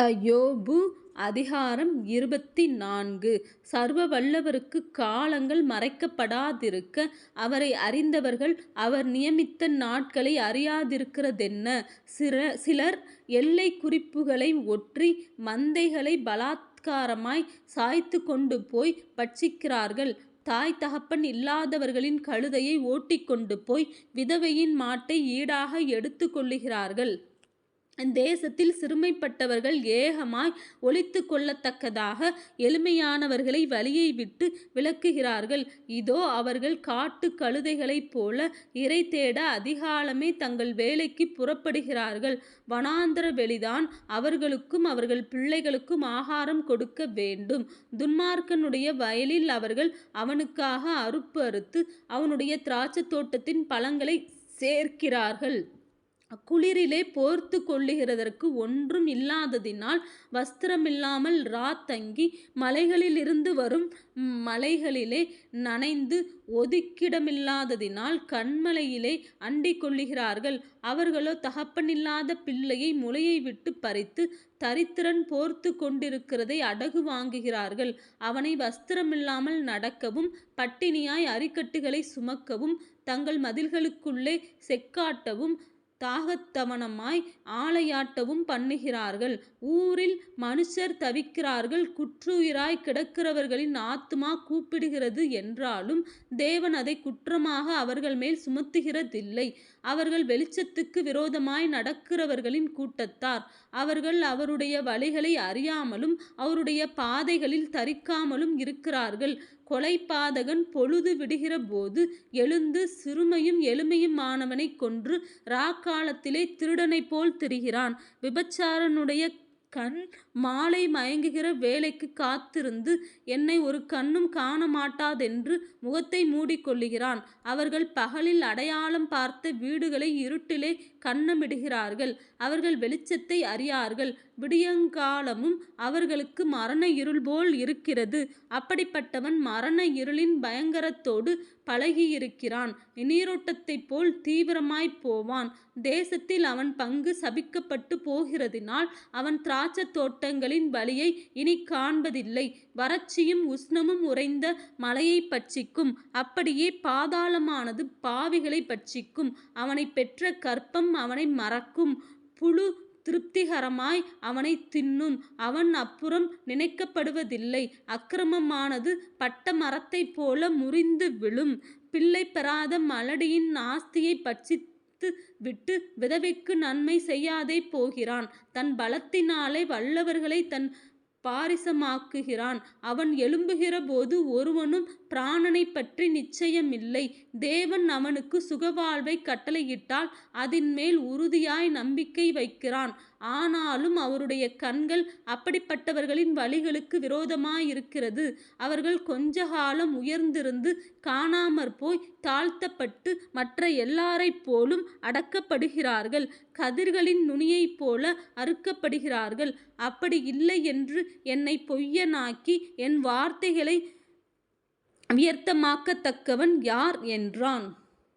யோபு அதிகாரம் இருபத்தி நான்கு சர்வ வல்லவருக்கு காலங்கள் மறைக்கப்படாதிருக்க அவரை அறிந்தவர்கள் அவர் நியமித்த நாட்களை அறியாதிருக்கிறதென்ன? சிலர் எல்லை குறிப்புகளை ஒற்றி மந்தைகளை பலாத்காரமாய் சாய்த்து கொண்டு போய் பட்சிக்கிறார்கள். தாய் தகப்பன் இல்லாதவர்களின் கழுதையை ஓட்டிக்கொண்டு போய் விதவையின் மாட்டை ஈடாக எடுத்து கொள்ளுகிறார்கள். தேசத்தில் சிறுமைப்பட்டவர்கள் ஏகமாய் ஒழித்து கொள்ளத்தக்கதாக எளிமையானவர்களை வழியைவிட்டு விளக்குகிறார்கள் இதோ. அவர்கள் காட்டுக் கழுதைகளைப்போல இரை தேட அதிகாலமே தங்கள் வேலைக்கு புறப்படுகிறார்கள். வனாந்தர வெளிதான் அவர்களுக்கும் அவர்கள் பிள்ளைகளுக்கும் ஆகாரம் கொடுக்க வேண்டும். துன்மார்க்கனுடைய வயலில் அவர்கள் அவனுக்காக அறுப்பு அறுத்து அவனுடைய திராட்சை தோட்டத்தின் பழங்களை சேர்க்கிறார்கள். குளிரிலே போர்த்து கொள்ளுகிறதற்கு ஒன்றும் இல்லாததினால் வஸ்திரமில்லாமல் ரா தங்கி மலைகளிலிருந்து வரும் மலைகளிலே நனைந்து ஒதுக்கிடமில்லாததினால் கண்மலையிலே அண்டிக் கொள்ளுகிறார்கள். அவர்களோ தகப்பனில்லாத பிள்ளையை முலையைவிட்டுப் பறித்து தரித்திரன் போர்த்து கொண்டிருக்கிறதை அடகு வாங்குகிறார்கள். அவனை வஸ்திரமில்லாமல் நடக்கவும் பட்டினியாய் அரிக்கட்டுகளை சுமக்கவும் தங்கள் மதில்களுக்குள்ளே செக்காட்டவும் தாகத்தவனமாய் ஆலையாட்டவும் பண்ணுகிறார்கள். ஊரில் மனுஷர் தவிக்கிறார்கள் குற்றுயிராய் கிடக்கிறவர்களின் ஆத்துமா கூப்பிடுகிறது என்றாலும் தேவன் அதை குற்றமாக அவர்கள் மேல் சுமத்துகிறதில்லை. அவர்கள் வெளிச்சத்துக்கு விரோதமாய் நடக்கிறவர்களின் கூட்டத்தார். அவர்கள் அவருடைய வழிகளை அறியாமலும் அவருடைய பாதைகளில் தரிக்காமலும் இருக்கிறார்கள். கொலைபாதகன் பொழுது விடுகிற போது எழுந்து சிறுமையும் எளிமையுமானவனை கொன்று காலத்திலே திருடனைப் போல் திரிகிறான். விபச்சாரனுடைய கண் மாலை மயங்குகிற வேலைக்கு காத்திருந்து என்னை ஒரு கண்ணும் காண மாட்டாதென்று முகத்தை மூடிக்கொள்ளுகிறான். அவர்கள் பகலில் அடையாளம் பார்த்த வீடுகளை இருட்டிலே கண்ணமிடுகிறார்கள். அவர்கள் வெளிச்சத்தை அறியார்கள். விடியங்காலமும் அவர்களுக்கு மரண இருள் போல் இருக்கிறது. அப்படிப்பட்டவன் மரண இருளின் பயங்கரத்தோடு பழகியிருக்கிறான் நீரோட்டத்தைப் போல் தீவிரமாய்ப் போவான். தேசத்தில் அவன் பங்கு சபிக்கப்பட்டுப் போகிறதினால் அவன் திராட்சைத் தோட்டங்களின் வழியை இனி காண்பதில்லை. வறட்சியும் உஷ்ணமும் உறைந்த மலையைப் பட்சிக்கும். அப்படியே பாதாளமானது பாவிகளைப் பட்சிக்கும். அவனைப் பெற்ற கற்பம் அவனை மறக்கும். புழு திருப்திகரமாய் அவனை தின்னும். அவன் அப்புறம் நினைக்கப்படுவதில்லை. அக்கிரமமானது பட்ட மரத்தைப் போல முறிந்து விழும். பிள்ளை பெறாத மலடியின் ஆஸ்தியை ஆஸ்தியைப் பட்சித்துவிட்டு விதவைக்கு நன்மை செய்யாதே போகிறான். தன் பலத்தினாலே வல்லவர்களை தன் பாரிசமாக்குகிறான். அவன் எழும்புகிறபோது ஒருவனும் பிராணனைப்பற்றி நிச்சயமில்லை. தேவன் அவனுக்கு சுகவாழ்வைக் கட்டளையிட்டால் அதன்மேல் உறுதியாய் நம்பிக்கை வைக்கிறான். ஆனாலும் அவருடைய கண்கள் அப்படிப்பட்டவர்களின் வழிகளுக்கு விரோதமாயிருக்கிறது. அவர்கள் கொஞ்சகாலம் உயர்ந்திருந்து காணாமற் போய் தாழ்த்தப்பட்டு மற்ற எல்லாரைப் போலும் அடக்கப்படுகிறார்கள். கதிர்களின் நுனியைப் போல அறுக்கப்படுகிறார்கள். அப்படி இல்லை என்று என்னைப் பொய்யனாக்கி என் வார்த்தைகளை வியர்த்தமாக்கத்தக்கவன் யார்? என்றான்.